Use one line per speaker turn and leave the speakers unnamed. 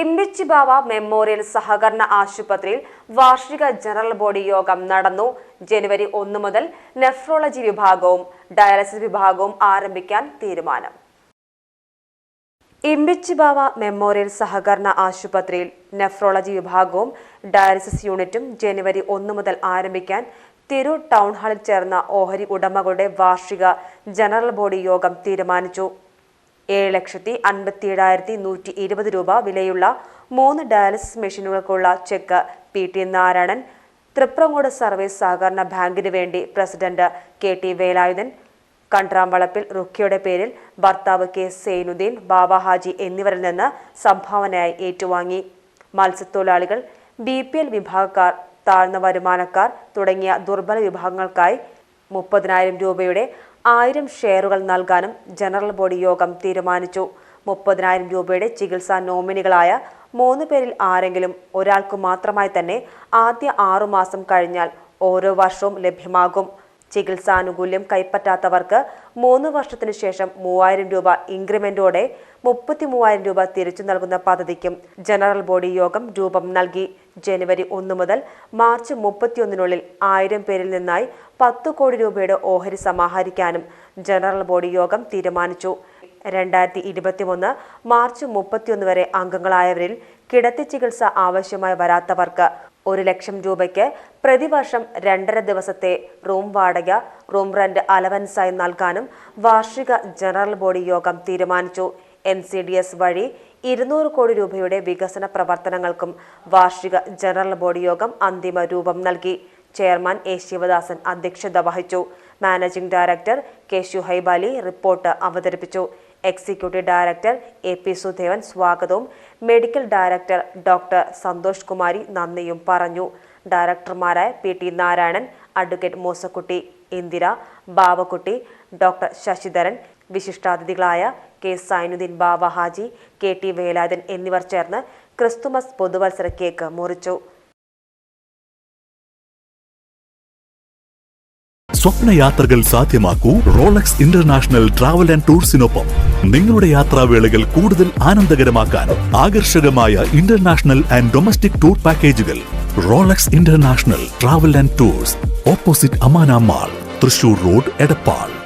Imbichibava memorial സഹകരണ ആശുപത്രിയിൽ വാർഷിക ജനറൽ ബോഡി യോഗം നടന്നു. ജനുവരി ഒന്ന് മുതൽ നെഫ്രോളജി വിഭാഗവും ഡയാലിസിസ് വിഭാഗവും ആരംഭിക്കാൻ തീരുമാനം. ഇമ്പിച്ചിബാവ മെമ്മോറിയൽ സഹകരണ ആശുപത്രിയിൽ നെഫ്രോളജി വിഭാഗവും ഡയാലിസിസ് യൂണിറ്റും ജനുവരി ഒന്ന് മുതൽ ആരംഭിക്കാൻ തിരൂർ ടൗൺ ഹാളിൽ ചേർന്ന ഓഹരി ഉടമകളുടെ വാർഷിക ജനറൽ ബോഡി യോഗം തീരുമാനിച്ചു. ഏഴ് ലക്ഷത്തി അൻപത്തി ഏഴായിരത്തി നൂറ്റി ഇരുപത് രൂപ വിലയുള്ള മൂന്ന് dialysis മെഷീനുകൾക്കുള്ള cheque P T Narayanan Thriprangode service സഹകരണ ബാങ്കിന് വേണ്ടി president K T Velayudhan Kandramvalappil റുഖിയുടെ പേരിൽ ഭർത്താവ് കെ സൈനുദ്ദീൻ ബാബ ഹാജി എന്നിവരിൽ നിന്ന് സംഭാവനയായി ഏറ്റുവാങ്ങി. മത്സ്യത്തൊഴിലാളികൾ ബി പി എൽ വിഭാഗക്കാർ താഴ്ന്ന വരുമാനക്കാർ തുടങ്ങിയ ദുർബല വിഭാഗങ്ങൾക്കായി മുപ്പതിനായിരം രൂപയുടെ ആയിരം ഷെയറുകൾ നൽകാനും ജനറൽ ബോഡി യോഗം തീരുമാനിച്ചു. മുപ്പതിനായിരം രൂപയുടെ ചികിത്സാ നോമിനികളായ മൂന്ന് പേരിൽ ആരെങ്കിലും ഒരാൾക്ക് മാത്രമായി തന്നെ ആദ്യ ആറുമാസം കഴിഞ്ഞാൽ ഓരോ വർഷവും ലഭ്യമാകും. ചികിത്സാനുകൂല്യം കൈപ്പറ്റാത്തവർക്ക് മൂന്ന് വർഷത്തിനു ശേഷം മൂവായിരം രൂപ ഇൻക്രിമെന്റോടെ മുപ്പത്തി മൂവായിരം രൂപ തിരിച്ചു നൽകുന്ന പദ്ധതിക്കും ജനറൽ ബോഡി യോഗം രൂപം നൽകി. ജനുവരി ഒന്ന് മുതൽ മാർച്ച് മുപ്പത്തിയൊന്നിനുള്ളിൽ ആയിരം പേരിൽ നിന്നായി പത്ത് കോടി രൂപയുടെ ഓഹരി സമാഹരിക്കാനും ജനറൽ ബോഡി യോഗം തീരുമാനിച്ചു. രണ്ടായിരത്തി ഇരുപത്തിമൂന്ന് മാർച്ച് മുപ്പത്തിയൊന്ന് വരെ അംഗങ്ങളായവരിൽ കിടത്തി ചികിത്സ ആവശ്യമായി വരാത്തവർക്ക് ഒരു ലക്ഷം രൂപയ്ക്ക് പ്രതിവർഷം രണ്ടര ദിവസത്തെ റൂം വാടക റൂം റെന്റ് അലവൻസായി നൽകാനും വാർഷിക ജനറൽ ബോഡി യോഗം തീരുമാനിച്ചു. എൻ സി ഡി എസ് വഴി ഇരുന്നൂറ് കോടി രൂപയുടെ വികസന പ്രവർത്തനങ്ങൾക്കും വാർഷിക ജനറൽ ബോഡി യോഗം അന്തിമ രൂപം നൽകി. ചെയർമാൻ എ ശിവദാസൻ അധ്യക്ഷത വഹിച്ചു. Managing director K Shuhaib Ali report അവതരിപ്പിച്ചു. Executive director A P Sudhevan സ്വാഗതവും. Medical director doctor Santhosh Kumari നന്ദിയും പറഞ്ഞു. ഡയറക്ടർമാരായ P T Narayanan advocate Moosakutty Indira Bavakutty doctor Sasidharan വിശിഷ്ടാതിഥികളായ K Sainuddin Bava Haji K T Velayudhan എന്നിവർ ചേർന്ന് Christmas പുതുവത്സര cake മുറിച്ചു.
സ്വപ്നയാത്രകൾ സാധ്യമാക്കൂ റോളക്സ് ഇന്റർനാഷണൽ ട്രാവൽ ആൻഡ് ടൂർസിനൊപ്പം നിങ്ങളുടെ യാത്രാവേളകൾ കൂടുതൽ ആനന്ദകരമാക്കാൻ ആകർഷകമായ ഇന്റർനാഷണൽ ആൻഡ് ഡൊമസ്റ്റിക് ടൂർ പാക്കേജുകൾ. Rolex international travel and tours opposite Amana mall Thrissur road Edappal.